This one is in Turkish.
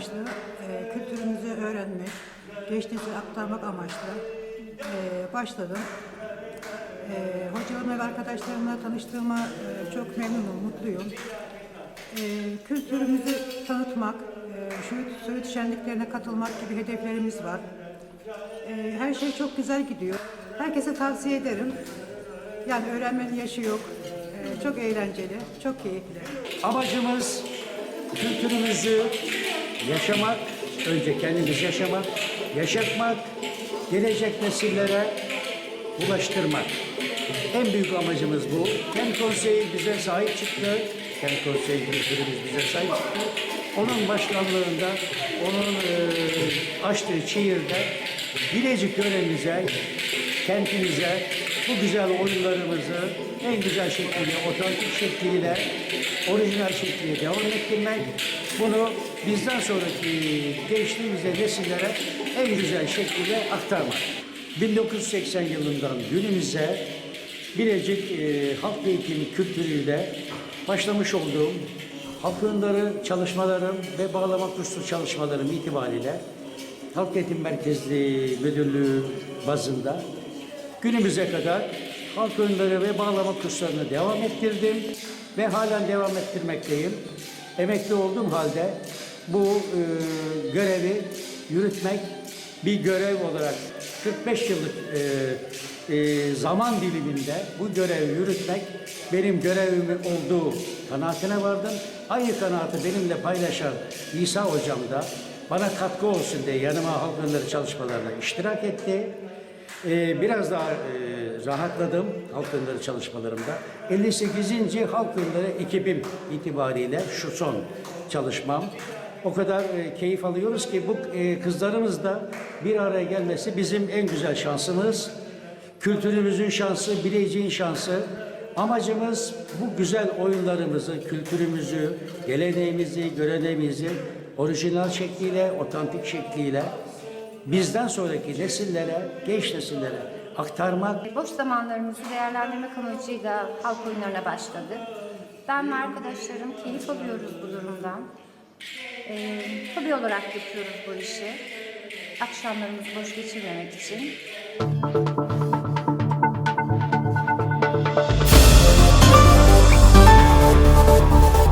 amaçlı, e, kültürümüzü öğrenmek, nesile aktarmak amaçlı e, başladım. E, hocalarımla ve arkadaşlarımla tanıştığıma e, çok memnunum, mutluyum. E, kültürümüzü tanıtmak, e, Söğüt, Söğüt şenliklerine katılmak gibi hedeflerimiz var. E, her şey çok güzel gidiyor. Herkese tavsiye ederim. Yani öğrenmenin yaşı yok. E, çok eğlenceli, çok keyifli. Amacımız kültürümüzü yaşamak, önce kendimiz yaşamak, yaşatmak, gelecek nesillere ulaştırmak. En büyük amacımız bu. Kent Konseyi bize sahip çıktı. Kent Konseyi kültürümüz bize sahip çıktı. Onun başkanlığında, onun e, açtığı şehirde Bilecik yöremize, kentimize bu güzel oyunlarımızı en güzel şekilde, otantik şekliyle, orijinal şekliyle devam ettirmek, bunu bizden sonraki gençliğimize, nesillere en güzel şekilde aktarmak. 1980 yılından günümüze Bilecik e, halk eğitimi kültürüyle başlamış olduğum halk oyunları çalışmalarım ve bağlama kurslu çalışmalarım itibariyle Halk Eğitim Merkezli Müdürlüğü bazında günümüze kadar halk oyunları ve bağlama kurslarını devam ettirdim ve halen devam ettirmekteyim. Emekli olduğum halde bu e, görevi yürütmek bir görev olarak 45 yıllık e, e, zaman diliminde bu görevi yürütmek benim görevim olduğu kanaatine vardım. Aynı kanaati benimle paylaşan İsa Hocam da bana katkı olsun diye yanıma halk oyunları çalışmalarına iştirak etti. Ee, biraz daha e, rahatladım halk oyunları çalışmalarımda. 58. halk oyunları ekibim itibariyle şu son çalışmam. O kadar e, keyif alıyoruz ki bu e, kızlarımız da bir araya gelmesi bizim en güzel şansımız. Kültürümüzün şansı, bileceğin şansı. Amacımız bu güzel oyunlarımızı, kültürümüzü, geleneğimizi, göreneğimizi orijinal şekliyle, otantik şekliyle bizden sonraki nesillere, genç nesillere aktarmak. Boş zamanlarımızı değerlendirmek amacıyla halk oyunlarına başladık. Ben ve arkadaşlarım keyif alıyoruz bu durumdan. Ee, hobi olarak yapıyoruz bu işi. Akşamlarımızı boş geçirmemek için.